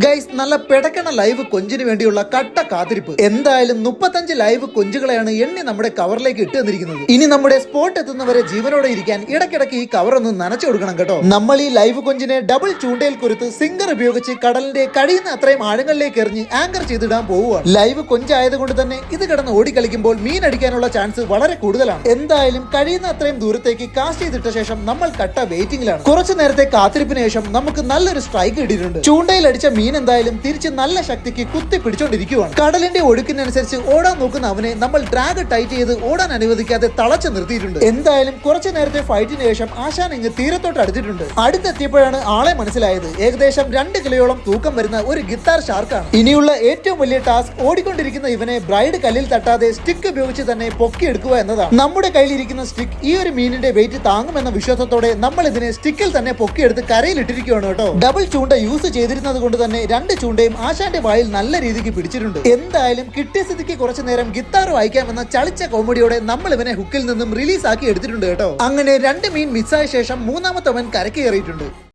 Guys നല്ല പെടക്കണ live കൊഞ്ചിന് വേണ്ടിയുള്ള കട്ട കാത്തിരിപ്പ്. എന്തായാലും മുപ്പത്തഞ്ച് ലൈവ് കൊഞ്ചുകളെയാണ് എണ്ണി നമ്മുടെ കവറിലേക്ക് ഇട്ട് തന്നിരിക്കുന്നത്. ഇനി നമ്മുടെ സ്പോട്ട് എത്തുന്നവരെ ജീവനോടെ ഇരിക്കാൻ ഇടയ്ക്കിടയ്ക്ക് ഈ കവർ ഒന്ന് നനച്ചു കൊടുക്കണം കേട്ടോ. നമ്മൾ ഈ ലൈവ് കൊഞ്ചിനെ ഡബിൾ ചൂണ്ടയിൽ കുരുത്ത് സിംഗർ ഉപയോഗിച്ച് കടലിന്റെ കഴിയുന്ന അത്രയും ആഴങ്ങളിലേക്ക് എറിഞ്ഞ് ആങ്കർ ചെയ്തിടാൻ പോവുകയാണ്. ലൈവ് കൊഞ്ചായതുകൊണ്ട് തന്നെ ഇത് കിടന്ന് ഓടിക്കളിക്കുമ്പോൾ മീൻ അടിക്കാനുള്ള ചാൻസ് വളരെ കൂടുതലാണ്. എന്തായാലും കഴിയുന്ന അത്രയും ദൂരത്തേക്ക് കാസ്റ്റ് ചെയ്തിട്ട ശേഷം നമ്മൾ കട്ട വെയിറ്റിംഗിലാണ് കുറച്ചു നേരത്തെ കാത്തിരിപ്പിന് ശേഷം നമുക്ക് നല്ലൊരു സ്ട്രൈക്ക് കിട്ടിയിട്ടുണ്ട്. ചൂണ്ടയിൽ അടിച്ച മീൻ എന്തായാലും തിരിച്ച് നല്ല ശക്തിക്ക് കുത്തി പിടിച്ചോണ്ടിരിക്കുവാണ്. കടലിന്റെ ഒഴുക്കിനനുസരിച്ച് ഓടാൻ നോക്കുന്ന അവനെ നമ്മൾ ഡ്രാഗ് ടൈറ്റ് ചെയ്ത് ഓടാൻ അനുവദിക്കാതെ തളച്ചു നിർത്തിയിട്ടുണ്ട്. എന്തായാലും കുറച്ചു നേരത്തെ ഫൈറ്റിന് ശേഷം ആശാൻ ഇങ്ങ് തീരത്തോട്ട് അടുത്തിട്ടുണ്ട്. അടുത്തെത്തിയപ്പോഴാണ് ആളെ മനസ്സിലായത്. ഏകദേശം രണ്ട് കിലോയോളം തൂക്കം വരുന്ന ഒരു ഗിത്താർ ഷാർക്കാണ് ഇനിയുള്ള ഏറ്റവും വലിയ ടാസ്ക് ഓടിക്കൊണ്ടിരിക്കുന്ന ഇവനെ ബ്രൈഡ് കല്ലിൽ തട്ടാതെ സ്റ്റിക്ക് ഉപയോഗിച്ച് തന്നെ പൊക്കിയെടുക്കുക എന്നതാണ്. നമ്മുടെ കയ്യിലിരിക്കുന്ന സ്റ്റിക്ക് ഈ ഒരു മീനിന്റെ വെയിറ്റ് താങ്ങുമെന്ന വിശ്വാസത്തോടെ നമ്മൾ ഇതിനെ സ്റ്റിക്കിൽ തന്നെ പൊക്കിയെടുത്ത് കരയിലിട്ടിരിക്കുകയാണ് കേട്ടോ. ഡബിൾ ചൂണ്ട യൂസ് ചെയ്തിരുന്നത് കൊണ്ട് തന്നെ രണ്ട് ചൂണ്ടയും ആശാന്റെ വായിൽ നല്ല രീതിക്ക് പിടിച്ചിട്ടുണ്ട്. എന്തായാലും കിട്ടിയ സ്ഥിതിക്ക് കുറച്ചു നേരം ഗിത്താർ വായിക്കാമെന്ന ചളിച്ച കോമഡിയോടെ നമ്മൾ ഇവനെ ഹുക്കിൽ നിന്നും റിലീസ് ആക്കി എടുത്തിട്ടുണ്ട് കേട്ടോ. അങ്ങനെ രണ്ട് മീൻ മിസ്സായ ശേഷം മൂന്നാമത്തവൻ അവൻ കയറിയിട്ടുണ്ട്.